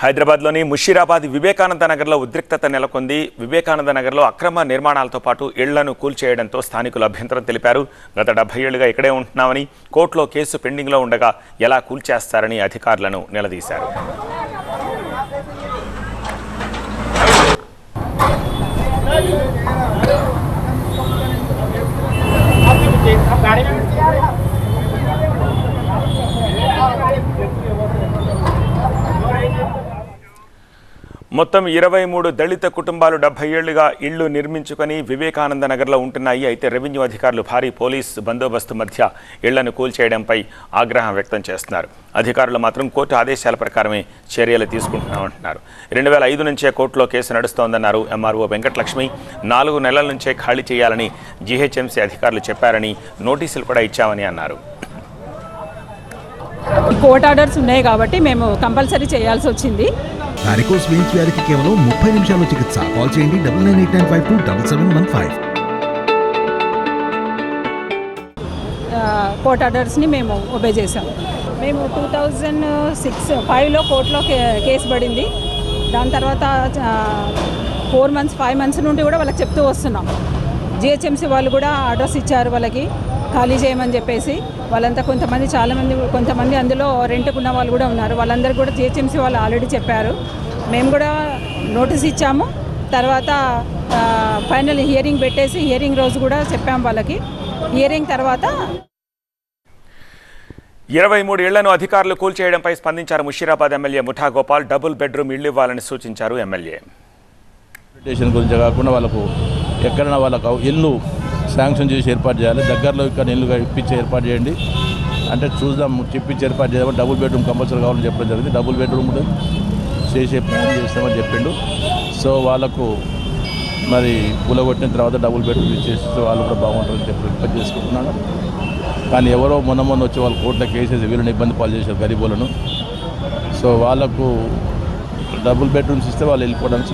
హైదరాబాద్లోని ముషీరాబాద్ వివేకానంద నగర్లో ఉద్రిక్తత నెలకొంది. వివేకానంద నగర్లో అక్రమ నిర్మాణాలతో పాటు ఇళ్ళను కూల్చేయడంతో స్థానికులు అభ్యంతరం తెలిపారు. గత డెబ్బై ఏళ్ళుగా ఇక్కడే ఉంటున్నామని కోర్టులో కేసు పెండింగ్లో ఉండగా ఎలా కూల్చేస్తారని అధికారులను నిలదీశారు. మొత్తం ఇరవై మూడు దళిత కుటుంబాలు డెబ్బై ఏళ్ళుగా ఇళ్ళు నిర్మించుకొని వివేకానంద నగర్లో ఉంటున్నాయి. అయితే రెవెన్యూ అధికారులు భారీ పోలీస్ బందోబస్తు మధ్య ఇళ్ళను కూల్చేయడంపై ఆగ్రహం వ్యక్తం చేస్తున్నారు. అధికారులు మాత్రం కోర్టు ఆదేశాల ప్రకారమే చర్యలు తీసుకుంటున్నామంటున్నారు. రెండు వేల ఐదు నుంచే కోర్టులో కేసు నడుస్తోందన్నారు ఎంఆర్ఓ వెంకటలక్ష్మి. నాలుగు నెలల నుంచే ఖాళీ చేయాలని జీహెచ్ఎంసీ అధికారులు చెప్పారని నోటీసులు కూడా ఇచ్చామని అన్నారు. కోర్ట్ ఆర్డర్స్ ఉన్నాయి కాబట్టి మేము కంపల్సరీ చేయాల్సి వచ్చింది. వారికోస్ వెయిన్స్ వ్యాధికి కేవలం ముప్పై నిమిషాల్లో చికిత్స. కాల్ చేయండి double nine eight nine five two double seven one five. Court ఆర్డర్స్ని మేము ఒబే చేసాం మేము టూ థౌజండ్ సిక్స్ ఫైవ్లో కోర్టులో కేసు పడింది. దాని తర్వాత ఫోర్ మంత్స్ ఫైవ్ మంత్స్ నుండి కూడా వాళ్ళకి చెప్తూ వస్తున్నాం. జిహెచ్ఎంసీ వాళ్ళు కూడా ఆర్డర్స్ ఇచ్చారు వాళ్ళకి. ఖాళీ చేయమని చెప్పేసి వాళ్ళంతా కొంతమంది చాలామంది కొంతమంది అందులో రెంట్కున్న వాళ్ళు కూడా ఉన్నారు. వాళ్ళందరూ కూడా జిహెచ్ఎంసీ వాళ్ళు ఆల్రెడీ చెప్పారు. మేము కూడా నోటీస్ ఇచ్చాము. తర్వాత ఫైనల్ హియరింగ్ పెట్టేసి హియరింగ్ రోజు కూడా చెప్పాము వాళ్ళకి. హియరింగ్ తర్వాత ఇరవై మూడు ఇళ్ళను అధికారులు కూల్చేయడంపై స్పందించారు ముషీరాబాద్ ఎమ్మెల్యే ముఠా గోపాల్. డబుల్ బెడ్రూమ్ ఇళ్ళు ఇవ్వాలని సూచించారు ఎమ్మెల్యే. గురించి కాకుండా వాళ్ళకు ఎక్కడైనా వాళ్ళకు ఇల్లు శాంక్షన్ చేసి ఏర్పాటు చేయాలి. దగ్గరలో ఇక్కడ ఇల్లు ఇప్పించి ఏర్పాటు చేయండి. అంటే చూద్దాం చెప్పించి ఏర్పాటు చేద్దాం డబుల్ బెడ్రూమ్ కంపల్సరీ కావాలని చెప్పడం జరిగింది. డబుల్ బెడ్రూమ్ కూడా చేసే ప్లాన్ చేస్తామని చెప్పిండు. సో వాళ్ళకు మరి కూలగొట్టిన తర్వాత డబుల్ బెడ్రూమ్ ఇచ్చేస్తే వాళ్ళు కూడా బాగుంటారని చెప్పి రిక్వెస్ట్ చేసుకుంటున్నాను. కానీ ఎవరో మొన్న మొన్న వచ్చి వాళ్ళు కోర్టులో కేసేసి వీళ్ళని ఇబ్బంది పాలు చేశారు గరీబులను సో వాళ్ళకు డబుల్ బెడ్రూమ్స్ ఇస్తే వాళ్ళు వెళ్ళిపోవడానికి